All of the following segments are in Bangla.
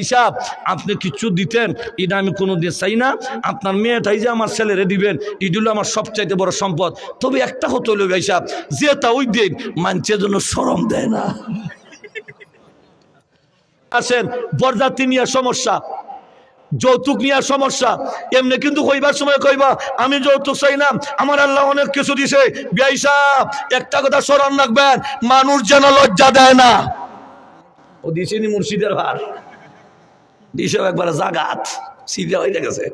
হিসাব, আপনি কিছু দিতেন, এটা আমি কোনো দিয়ে চাই না। আপনার মেয়েটাই যে আমার ছেলেরে দিবেন এগুলো আমার সবচাইতে বড় সম্পদ। তবে একটা হতো হইল হিসাব যে তা ওই দিন মানুষের জন্য সরম দেয় না। আসেন, বরযাত্রী নিয়ে সমস্যা, যৌতুক নিয়ে সমস্যা, এমনি কিন্তু কইবার সময় কইবা, আমি যৌতুক চাই না, আমার আল্লাহ অনেক কিছু দিছে। বিয়াই একটা কথা স্মরণ রাখবেন, মানুষ যেন লজ্জা দেয় না। ও দিছেনি মুর্শিদের ভার। দিছে একবার জাগাত সিরিয়া হয়ে গেছে।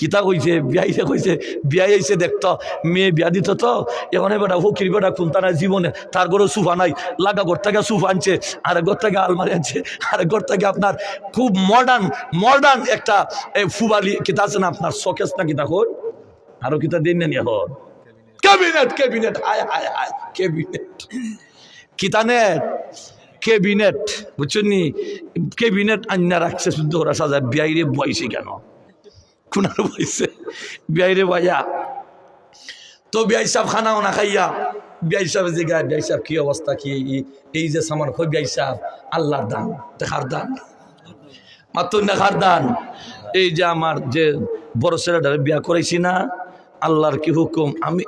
কিতা কইছে বিয়াইছে কইছে, বিয়াই আইছে দেখতো মেয়ে বিয়া দিত তো, এখন বেটা ফকির বেটা কোনটা নাই জীবনে, তার ঘরে সুফা নাই, লাগা ঘর থেকে সুফা আনছে, আর ঘর থেকে আলমারি আনছে, আর ঘর থেকে আপনার খুব মডার্ন মডার্ন একটা ফুবালি, কিতা আছে না আপনার, শোকেস না কিতা কর আরও কিতা দিন না এখন। ক্যাবিনেট ক্যাবিনেট আয় আয় আয় ক্যাবিনেট। কিতা নেট ক্যাবিনেট বুঝছেন নি? ক্যাবিনেট আন্না রাখছে শুদ্ধ ওরা সাজা, বিয়াইরে বয়সে কেন? কুনার বয়সে বিয়াইরে বয়া তো বিয়াই সাহেব খানাও না খাইয়া, বিয়াই সাহেব যে গায়ে বিয়াই সাহেব কি অবস্থা, কি এই- যে সামান কই বিয়াই সাহেব আল্লাহর দান, দেখার দান। মাত্র দেখার দান। এই যে আমার যে বড় ছেলেটারে বিয়া করাইছি না, আল্লাহর কি হুকুম? আমি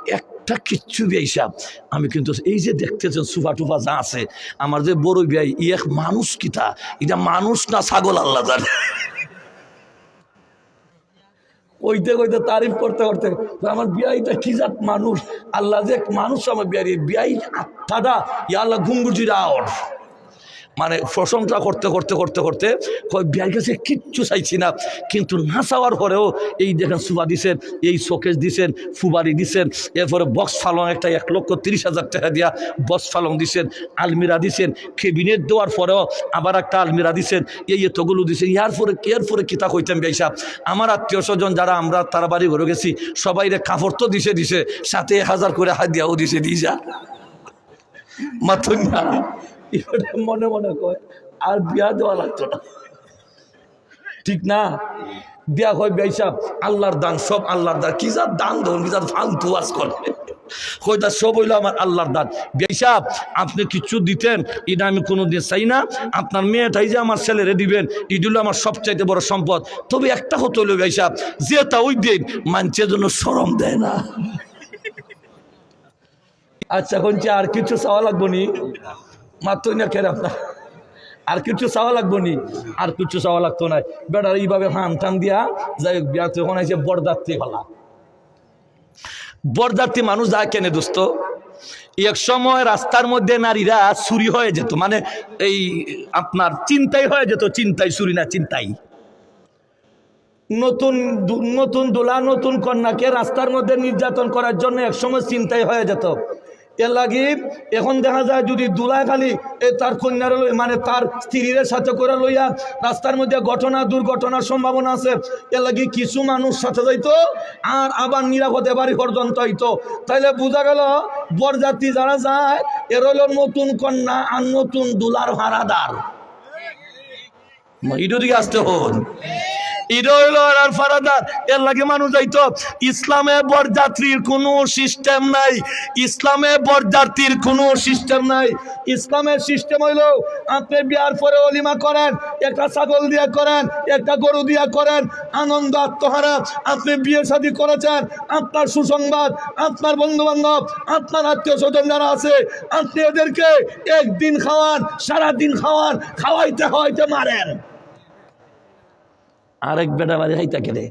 একটা কিচ্ছু সাহেব আমি কিন্তু এই যে দেখতেছেন সুফা টুফা যা আছে, আমার যে বড় বিয়াই ই এক মানুষ কিতা এটা মানুষ না ছাগল, আল্লাহ জানে। কইতে কইতে তারিফ করতে করতে, আমার বিয়াইটা কি জাত মানুষ? আল্লাহ যে মানুষ আমার বিয়ারি বিয়াই আত্মাটা, ইয়া আল্লাহ ঘুঙ্গুজির আওয়ার মানে প্রশংসা করতে করতে করতে করতে বিয়ার কাছে কিচ্ছু চাইছি না। কিন্তু না চাওয়ার পরেও এই দেখেন সুবা দিছেন, এই শোকেস দিছেন, ফুবারি দিছেন, এরপরে বক্স ফালং একটা এক লক্ষ তিরিশ হাজার টাকা দিয়া বক্স ফালং দিছেন, আলমিরা দিছেন কেবিনেট দেওয়ার পরেও আবার একটা আলমিরা দিছেন, এই এতগুলো দিছেন, ইয়ার পরে এর পরে কিতা কইতাম বেসাব আমার আত্মীয় স্বজন যারা আমরা তারা বাড়ি ঘরে গেছি, সবাই রে কাপড় তো দিছে দিছে, সাথে হাজার করে হাত দিয়াও দিছে দিয়ে যা মাত্র না মনে মনে কয়, আর বিয়া দেওয়া লাগতো না। ঠিক না? বিয়া হয় বেসাব আল্লাহর দান, সব আল্লাহর দান। কি যার দান ধরুন, কি যার ফালতু আজ করে। সব হইল আমার আল্লাহর দান। বেসাব আপনি কিছু দিতেন, এটা আমি কোনো দিন চাই না। আপনার মেয়েটাই যে আমার ছেলেরে দিবেন এগুলো আমার সবচাইতে বড় সম্পদ। তবে একটা হতো হইল বেসাব যে তা ওই দিন মানুষের জন্য সরম দেয় না। আচ্ছা কোনছে আর কিছু চাওয়া লাগবো নি? মাত্রই না কেন আপনার আর কিছু চাওয়া লাগবো নি? আর কিছু চাওয়া লাগতো না। বেটার এইভাবে হান টান দিয়া যাই হোক, বিয়া তখন আছে বরদাত্রী ভালা বরদাত্রী মানুষ যা কেনে দোস্ত। এক সময় রাস্তার মধ্যে নারীরা চুরি হয়ে যেত। মানে এই আপনার চিন্তাই হয়ে যেত, চিন্তাই চুরি না, চিন্তাই। নতুন নতুন দোলা, নতুন কন্যাকে রাস্তার মধ্যে নির্যাতন করার জন্য একসময় চিন্তাই হয়ে যেত। এর লাগি এখন দেখা যায় যদি দুলা খালি এ তার কন্যার লই- মানে তার স্ত্রীর সাথে করে লইয়া রাস্তার মধ্যে ঘটনা, দুর্ঘটনার সম্ভাবনা আছে, এর লাগি কিছু মানুষ সাথে যাইতো আর আবার নিরাপদে বাড়ি পর্যন্ত হইতো। তাইলে বোঝা গেল, বরযাত্রী যারা যায় এর হলো নতুন কন্যা আর নতুন দুলার ভাড়াদার ইডো দিকে আসতে হন। ইডো হইল আর ফারাদার এর লাগে মানুষ যাইতো, ইসলামে বরযাত্রীর কোনো সিস্টেম নাই। ইসলামে বরযাত্রীর কোনো সিস্টেম নাই। ইসলামের সিস্টেম হইল, আপনি বিয়ার পরে অলিমা করেন, একটা ছাগল দিয়া করেন, একটা গরু দিয়া করেন, আনন্দ আত্মহারা। আপনি বিয়ে শাদী করেছেন, আপনার সুসংবাদ, আপনার বন্ধু বান্ধব আপনার আত্মীয় স্বজন যারা আছে, আপনি ওদেরকে একদিন খাওয়ান, সারাদিন খাওয়ান, খাওয়াইতে খাওয়াইতে মারেন। আরেক বেটা বাড়ি খাইতা কেড়ে